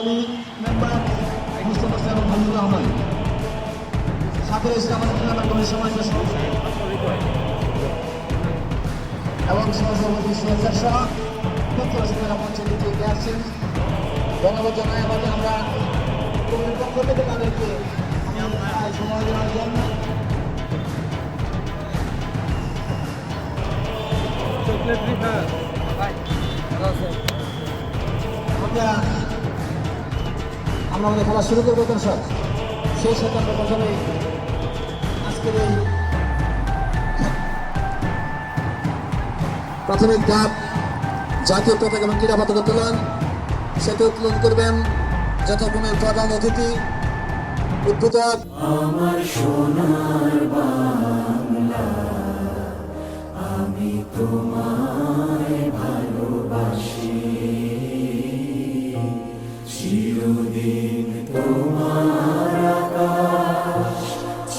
Ali member Mustafa সাহেব হামিদুর রহমান। খেলাধুলা কমিটির সমাজের সভাপতি এবং সহসভাপতি সুয়েন্দার শাহ। সেখানে মঞ্চে দিতে এগিয়ে আসছেন। ধন্যবাদ জানাই আমাদের আমরা পক্ষ থেকে তাদেরকে সময় দেওয়ার জন্য। আমরা আমরা আমাদের খেলা শুরু করব দর্শক। সেই সাথে আমরা প্রথমে আজকের এই প্রাথমিক ধাপ, জাতীয় পতাকা এবং ক্রীড়া পতাকা উত্তোলন। সেটি উত্তোলন করবেন যথাক্রমে প্রধান অতিথি, উদ্বোধক। আমি তোমায়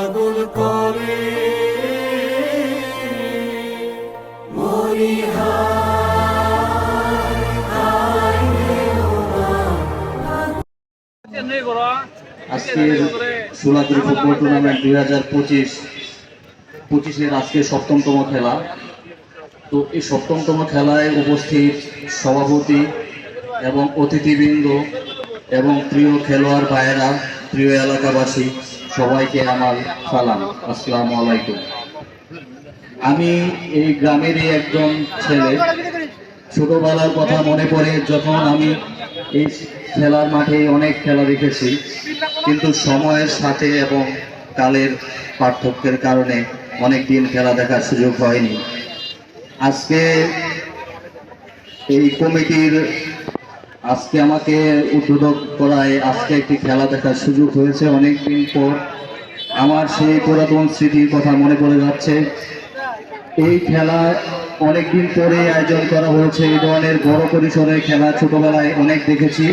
পাগল করে। আজকের সোলাপুর ফুটবল দুই হাজার পঁচিশ। পঁচিশের আজকে সপ্তমতম খেলা। তো এই সপ্তমতম খেলায় উপস্থিত সভাপতি এবং অতিথিবৃন্দ এবং প্রিয় খেলোয়াড় ভাইয়েরা, প্রিয় এলাকাবাসী সবাইকে আমার সালাম। আসসালামু আলাইকুম। আমি এই গ্রামেরই একজন ছেলে। ছোটবেলার কথা মনে পড়ে যখন আমি এই খেলার মাঠে অনেক খেলা দেখেছি। কিন্তু সময়ের সাথে এবং কালের পার্থক্যের কারণে অনেক দিন খেলা দেখার সুযোগ হয়নি। আজকে এই কমিটির আজকে আমাকে উদ্বোধক করায় আজকে একটি খেলা দেখার সুযোগ হয়েছে অনেক দিন পর। আমার সেই পুরাতন স্মৃতির কথা মনে পড়ে যাচ্ছে। এই খেলা অনেকদিন পরে আয়োজন করা হয়েছে। এই ধরনের বড় পরিসরে খেলা ছোটবেলায় অনেক দেখেছি।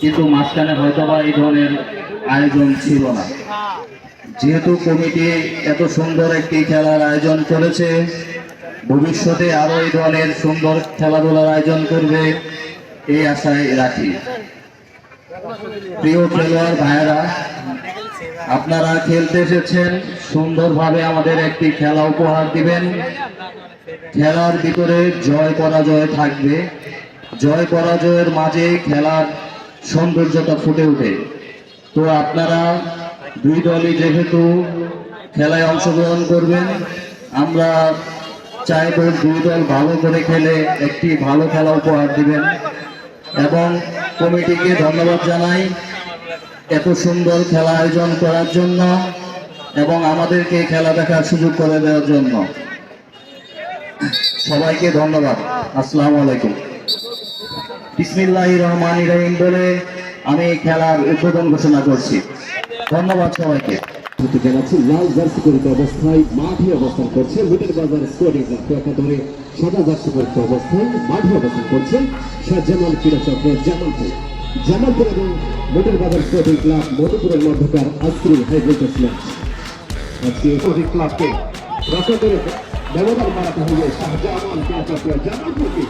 কিন্তু মাঝখানে হয়তো বা এই ধরনের আয়োজন ছিল না। যেহেতু কমিটি এত সুন্দর একটি খেলার আয়োজন করেছে, ভবিষ্যতে আরও এই ধরনের সুন্দর খেলাধুলার আয়োজন করবে। এই আশায় রাখি। প্রিয় খেলোয়াড় ভাইয়েরা, আপনারা খেলতে এসেছেন, সুন্দরভাবে আমাদের একটি খেলা উপহার দিবেন। খেলার ভিতরে জয় পরাজয় থাকবে। জয় পরাজয়ের মাঝে খেলার সৌন্দর্যতা ফুটে ওঠে। তো আপনারা দুই দলই যেহেতু খেলায় অংশগ্রহণ করবেন, আমরা চাইব দুই দল ভালো করে খেলে একটি ভালো খেলা উপহার দিবেন। এবং কমিটিকে ধন্যবাদ জানাই এত সুন্দর খেলা আয়োজন করার জন্য এবং আমাদেরকে খেলা দেখার সুযোগ করে দেওয়ার জন্য। সবাইকে ধন্যবাদ। আসসালামু আলাইকুম। বিসমিল্লাহ রহমান রহিম বলে আমি খেলার উদ্বোধন ঘোষণা করছি। ধন্যবাদ সবাইকে। প্রতি জানাচ্ছি, লাল জার্সি পরিত অবস্থায় মাঠে অবস্থান করছে মিটের বাজার স্কোয়াডিং ক্লাব একাদরে সাদা জার্সি পরিত অবস্থায় মাঠে অবস্থান করছে শাহ জামাল ক্রীড়া চক্র জামালপুর জামালপুর এবং মিটের বাজার স্পোর্টিং ক্লাব মধুপুরের মধ্যকার আজকের হাইব্রিড ম্যাচ। আজকে স্পোর্টিং ক্লাবকে করে ব্যবধান বাড়াতে হয়ে শাহজামান ক্রীড়া চক্র জামালপুরকে